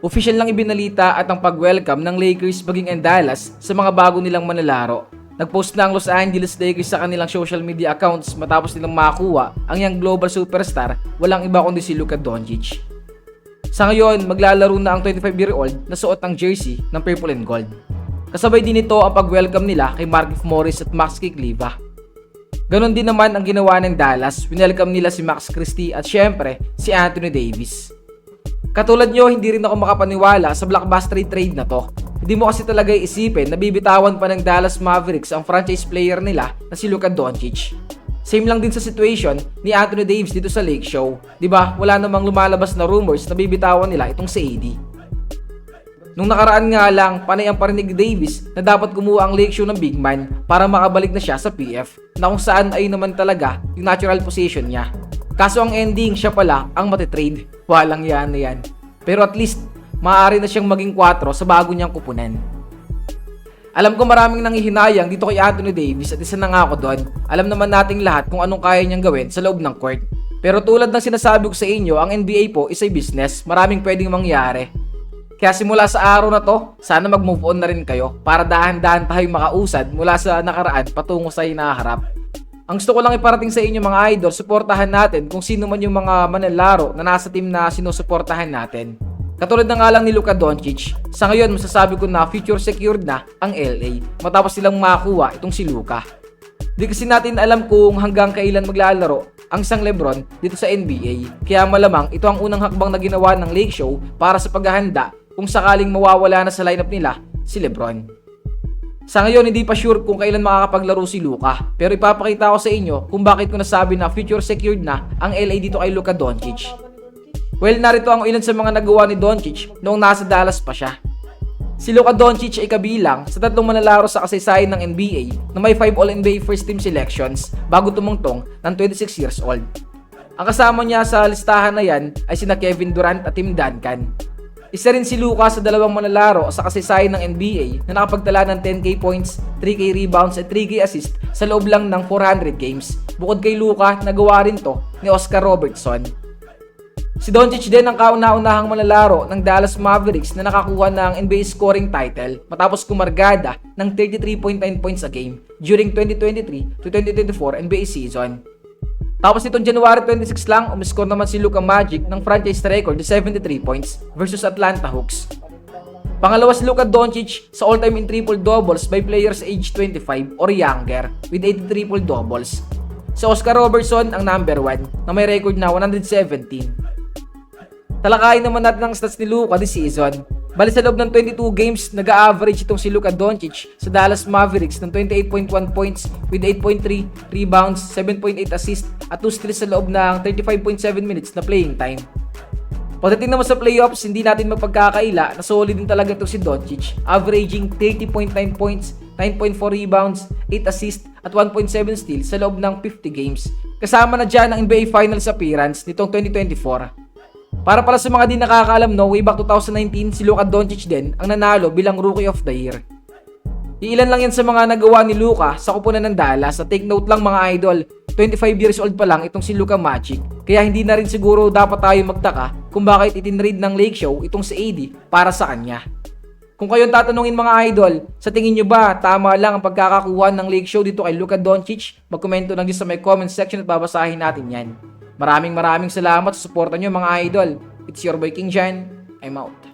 Official lang ibinalita at ang pag-welcome ng Lakers maging ang Dallas sa mga bago nilang manlalaro. Nagpost na ang Los Angeles Lakers sa kanilang social media accounts matapos nilang makakuha ang young global superstar walang iba kundi si Luka Doncic. Sa ngayon, maglalaro na ang 25-year-old na suot ng jersey ng purple and gold. Kasabay din ito ang pag-welcome nila kay Markieff Morris at Max Kikliva. Ganon din naman ang ginawa ng Dallas, winelcome nila si Max Christie at syempre si Anthony Davis. Katulad nyo, hindi rin ako makapaniwala sa blockbuster trade na to. Hindi mo kasi talaga isipin na bibitawan pa ng Dallas Mavericks ang franchise player nila na si Luka Doncic. Same lang din sa situation ni Anthony Davis dito sa Lake Show. 'Di ba? Wala namang lumalabas na rumors na bibitawan nila itong si AD. Nung nakaraan nga lang, panay ang parinig ni Davis na dapat kumuha ang Lake Show ng big man para makabalik na siya sa PF na kung saan ay naman talaga yung natural position niya. Kaso ang ending, siya pala ang matitrade. Walang yan yan. Pero at least, maaari na siyang maging 4 sa bago niyang kupunan. Alam ko maraming nanghihinayang dito kay Anthony Davis at isa na nga ako doon. Alam naman nating lahat kung anong kaya niyang gawin sa loob ng court. Pero tulad ng sinasabi ko sa inyo, ang NBA po is a business. Maraming pwedeng mangyari. Kaya simula sa araw na to, sana mag-move on na rin kayo para dahan-dahan tayong makausad mula sa nakaraan patungo sa hinaharap. Ang gusto ko lang iparating sa inyo mga idol, suportahan natin kung sino man yung mga manlalaro na nasa team na sinusuportahan natin. Katulad na nga lang ni Luka Doncic, sa ngayon masasabi ko na future secured na ang LA matapos silang makakuha itong si Luka. Di kasi natin alam kung hanggang kailan maglalaro ang isang Lebron dito sa NBA. Kaya malamang ito ang unang hakbang na ginawa ng Lake Show para sa paghahanda kung sakaling mawawala na sa lineup nila si Lebron. Sa ngayon, hindi pa sure kung kailan makakapaglaro si Luka. Pero ipapakita ko sa inyo kung bakit ko nasabi na future secured na ang LA dito kay Luka Doncic. Well, narito ang ilan sa mga nagawa ni Doncic noong nasa Dallas pa siya. Si Luka Doncic ay kabilang sa tatlong manlalaro sa kasaysayan ng NBA na may 5 All-NBA First Team selections bago tumungtong ng 26 years old. Ang kasama niya sa listahan na yan ay sina Kevin Durant at Tim Duncan. Isa rin si Luka sa dalawang manlalaro sa kasaysayan ng NBA na nakapagtala ng 10k points, 3k rebounds at 3k assist sa loob lang ng 400 games. Bukod kay Luka, nagawa rin to ni Oscar Robertson. Si Doncic din ang kauna-unahang manlalaro ng Dallas Mavericks na nakakuha ng NBA scoring title matapos kumargada ng 33.9 points a game during 2023 to 2024 NBA season. Tapos nitong January 26 lang, umiscore naman si Luka Magic ng franchise record na 73 points versus Atlanta Hawks. Pangalawa si Luka Doncic sa all-time in triple-doubles by players age 25 or younger with 80 triple-doubles. Si Oscar Robertson ang number 1 na may record na 117. Talakayin naman natin ang stats ni Luka this season. Bali sa loob ng 22 games, nag-average itong si Luka Doncic sa Dallas Mavericks ng 28.1 points with 8.3 rebounds, 7.8 assists at 2 steals sa loob ng 35.7 minutes na playing time. Pagdating naman sa playoffs, hindi natin mapagkakaila na solid din talaga ito si Doncic, averaging 30.9 points, 9.4 rebounds, 8 assists at 1.7 steals sa loob ng 50 games. Kasama na dyan ang NBA Finals appearance nitong 2024. Para pala sa mga di nakakaalam no, way back 2019 si Luka Doncic din ang nanalo bilang Rookie of the Year. Iilan lang yan sa mga nagawa ni Luka sa kupunan ng Dallas sa take note lang mga idol, 25 years old pa lang itong si Luka Magic kaya hindi na rin siguro dapat tayo magtaka kung bakit itinread ng Lake Show itong si AD para sa kanya. Kung kayong tatanungin mga idol, sa tingin nyo ba tama lang ang pagkakakuha ng Lake Show dito kay Luka Doncic? Magkomento lang din sa may comment section at babasahin natin yan. Maraming maraming salamat sa suporta nyo mga idol. It's your boy King Jan. I'm out.